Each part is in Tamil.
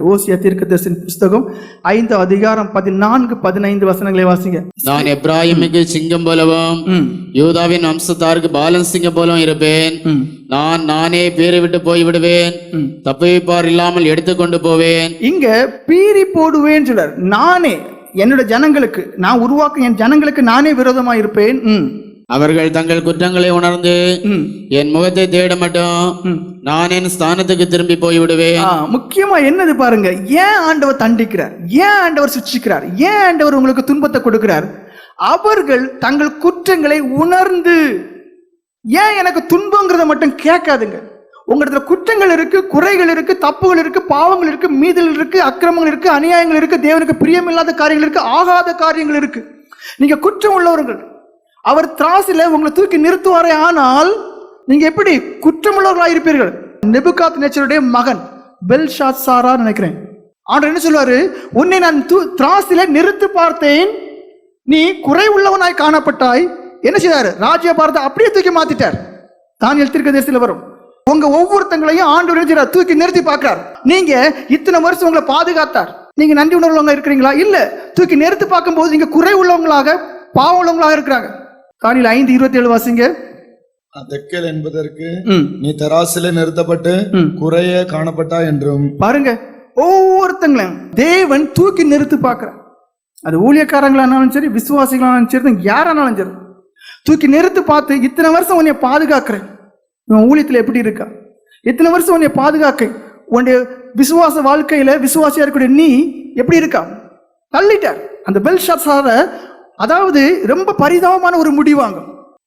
ஓசியா தீர்க்கதரிசன புஸ்தகம் ஐந்து அதிகாரம் பதினான்கு பதினைந்து வசனங்களை வாசிங்க. நான் எப்ராஹிமுக்கு சிங்கம் போலவும் யூதாவின் வம்சத்தாருக்கு பாலன் சிங்கம் போலவும் இருப்பேன். நான் நானே பேரை விட்டு போய் விடுவேன். ம். தப்புவிப்பார் இல்லாமல் எடுத்துக்கொண்டு போவேன். இங்க பீறி போடுவேன் சொல்றார் நானே என்னோட ஜனங்களுக்கு நான் உருவாக்கும் என் ஜனங்களுக்கு நானே விரோதமா இருப்பேன் அவர்கள் தங்கள் குற்றங்களை உணர்ந்து என் முகத்தை தேட மட்டும் நான் என் ஸ்தானத்துக்கு திரும்பி போய் விடுவேன் ஆ, முக்கியமா என்னது பாருங்க. ஏன் ஆண்டவர் தண்டிக்கிறார்? ஏன் ஆண்டவர் சிக்ஷிக்கிறார் ஏன் ஆண்டவர் உங்களுக்கு துன்பத்தை கொடுக்கிறார்? அவர்கள் தங்கள் குற்றங்களை உணர்ந்து ஏன் எனக்கு துன்பங்கிறத மட்டும் கேட்காதுங்க. உங்களிடத்துல குற்றங்கள் இருக்கு குறைகள் இருக்கு தப்புகள் இருக்கு பாவங்கள் இருக்கு மீதல் இருக்கு அக்கிரமங்கள் இருக்கு அநியாயங்கள் இருக்கு தேவனுக்கு பிரியமில்லாத காரியங்கள் இருக்கு ஆகாத காரியங்கள் இருக்கு. நீங்க குற்றம் உள்ளவர்கள். அவர் திராசில உங்களை தூக்கி நிறுத்துவாரே ஆனால் நீங்க எப்படி குற்றமுள்ளவர்களாக இருப்பீர்கள் நெபுகாத் நேச்சருடைய மகன் பெல் ஷாத் சாரா நினைக்கிறேன். ஆண்டு என்ன சொல்லுவாரு? உன்னை நான் தூ- திராசில நிறுத்து பார்த்தேன். நீ குறை உள்ளவனாய் காணப்பட்டாய். என்ன செய்தாரு? ராஜ்ய பாரத அப்படியே தூக்கி மாத்திட்டார். தான் எழுத்திருக்க தேசத்தில் வரும். உங்க ஒவ்வொருத்தங்களையும் ஆண்டு என்ன தூக்கி நிறுத்தி பார்க்கிறார். நீங்க இத்தனை வருஷம் உங்களை பாதுகாத்தார். நீங்க நன்றி உணர்வுள்ளவங்க இருக்கிறீங்களா? இல்ல தூக்கி நிறுத்தி பார்க்கும்போது நீங்க குறை உள்ளவங்களாக பாவம் உள்ளவங்களாக இருக்கிறாங்க. தானியில் ஐந்து இருபத்தி ஏழு வாசிங்க தெக்கல் என்பதற்கு நீ தராசிலே நிறுத்தப்பட்டு. குறைய காணப்பட்டா என்றும். பாருங்க ஒவ்வொருத்தங்களையும் தேவன் தூக்கி நிறுத்தி பார்க்கிறார். அது ஊழியக்காரங்களானாலும் சரி விசுவாசிகளானாலும் சரி யாரானாலும் சரி. தூக்கி நிறுத்தி பார்த்து இத்தனை வருஷம் உன்னை பாதுகாக்கிறேன். உன் ஊழியத்தில் எப்படி இருக்கா? இத்தனை வருஷம் உன்னை பாதுகாக்க உன்னுடைய விசுவாச வாழ்க்கையில விசுவாசியா இருக்கக்கூடிய நீ எப்படி இருக்கா? தள்ளிட்டார். அந்த பெல் ஷாட்ஸார அதாவது ரொம்ப பரிதாபமான ஒரு முடிவாங்க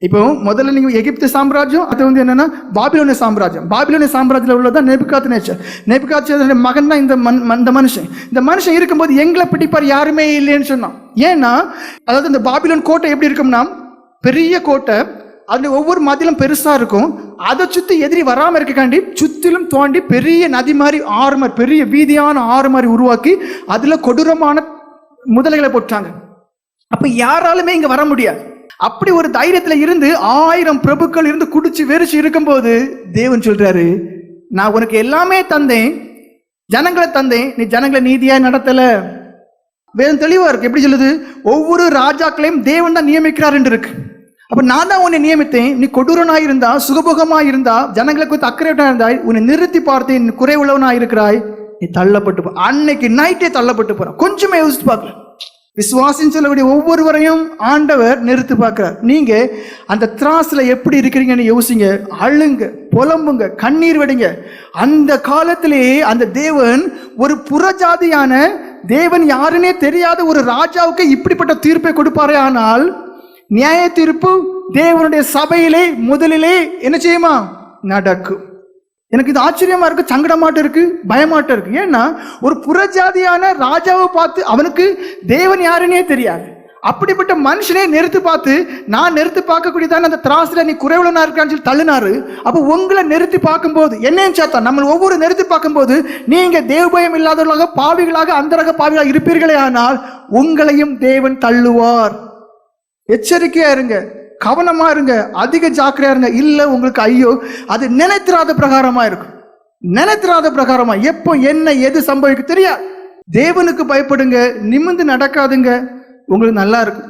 இப்போ முதல்ல நீங்க எகிப்து சாம்ராஜ்யம் அது வந்து என்னன்னா பாபிலோனிய சாம்ராஜ்யம். பாபிலோனிய சாம்ராஜ்யத்தில் உள்ளதான் நெபுகாத் நேச்சர் நெபுகாத் மகன் தான் இந்த மன் இந்த மனுஷன். இந்த மனுஷன் இருக்கும்போது எங்களை பிடிப்பார் யாருமே இல்லைன்னு சொன்னான். ஏன்னா அதாவது இந்த பாபிலோன் கோட்டை எப்படி இருக்கும்னா பெரிய கோட்டை அதில் ஒவ்வொரு மதிலும் பெருசாக இருக்கும். அதை சுற்றி எதிரி வராமல் இருக்கக்காண்டி சுற்றிலும் தோண்டி பெரிய நதி மாதிரி ஆறு மாதிரி பெரிய வீதியான ஆறு மாதிரி உருவாக்கி அதில் கொடூரமான முதலைகளை போட்டாங்க. அப்ப யாராலுமே இங்க வர முடியாது. அப்படி ஒரு தைரியத்துல இருந்து ஆயிரம் பிரபுக்கள் இருந்து குடிச்சு வெறிச்சு இருக்கும்போது தேவன் சொல்றாரு நான் உனக்கு எல்லாமே தந்தேன் ஜனங்களை தந்தேன் நீ ஜனங்களை நீதியா நடத்தல. வேதம் தெளிவா இருக்கு. எப்படி சொல்லுது? ஒவ்வொரு ராஜாக்களையும் தேவன் தான் நியமிக்கிறார் என்று இருக்கு. அப்ப நான் தான் உன்னை நியமித்தேன். நீ கொடூரனா இருந்தா சுகபோகமா இருந்தா ஜனங்களை குறித்து அக்கறையா இருந்தாய் உன்னை நிறுத்தி பார்த்தேன் நீ குறை உள்ளவனா இருக்கிறாய் நீ தள்ளப்பட்டு போ. அன்னைக்கு நைட்டே தள்ளப்பட்டு போறான். கொஞ்சமே யோசிச்சு பார்க்கல. விசுவாசின்னு சொல்லக்கூடிய ஒவ்வொருவரையும் ஆண்டவர் நிறுத்தி பார்க்கிறார். நீங்க அந்த திராஸில் எப்படி இருக்கிறீங்கன்னு யோசிங்க. அழுங்க புலம்புங்க கண்ணீர் விடுங்க. அந்த காலத்திலேயே அந்த தேவன் ஒரு புறஜாதியான தேவன் யாருன்னே தெரியாத ஒரு ராஜாவுக்கு இப்படிப்பட்ட தீர்ப்பை கொடுப்பாரே ஆனால் நியாய தீர்ப்பு தேவனுடைய சபையிலே முதலிலே என்ன செய்யுமா? நடக்கும். எனக்கு இது ஆச்சரியமா இருக்கு சங்கடமாட்டம் இருக்கு பயமாட்டம் இருக்கு. ஏன்னா ஒரு புறஜாதியான ராஜாவை பார்த்து அவனுக்கு தேவன் யாருன்னே தெரியாது. அப்படிப்பட்ட மனுஷனே நிறுத்து பார்த்து நான் நிறுத்தி பார்க்கக்கூடியதான அந்த திராசுல நீ குறைவுலனா இருக்கான்னு சொல்லி தள்ளினாரு. அப்போ உங்களை நிறுத்தி பார்க்கும்போது என்னன்னு சேர்த்தா நம்ம ஒவ்வொரு நிறுத்தி பார்க்கும்போது நீங்க தேவபயம் இல்லாதவர்களாக பாவிகளாக அந்தரக பாவிகளாக இருப்பீர்களே ஆனால் உங்களையும் தேவன் தள்ளுவார். எச்சரிக்கையா இருங்க. கவனமா இருங்க அதிக ஜாக்கிரையா இருங்க. இல்லை உங்களுக்கு ஐயோ அது நினைத்திராத பிரகாரமா இருக்கும். நினைத்திராத பிரகாரமா. எப்போ என்ன எது சம்பவிக்கு தெரியாது தேவனுக்கு பயப்படுங்க நிமிந்து நடக்காதுங்க. உங்களுக்கு நல்லா இருக்கும்.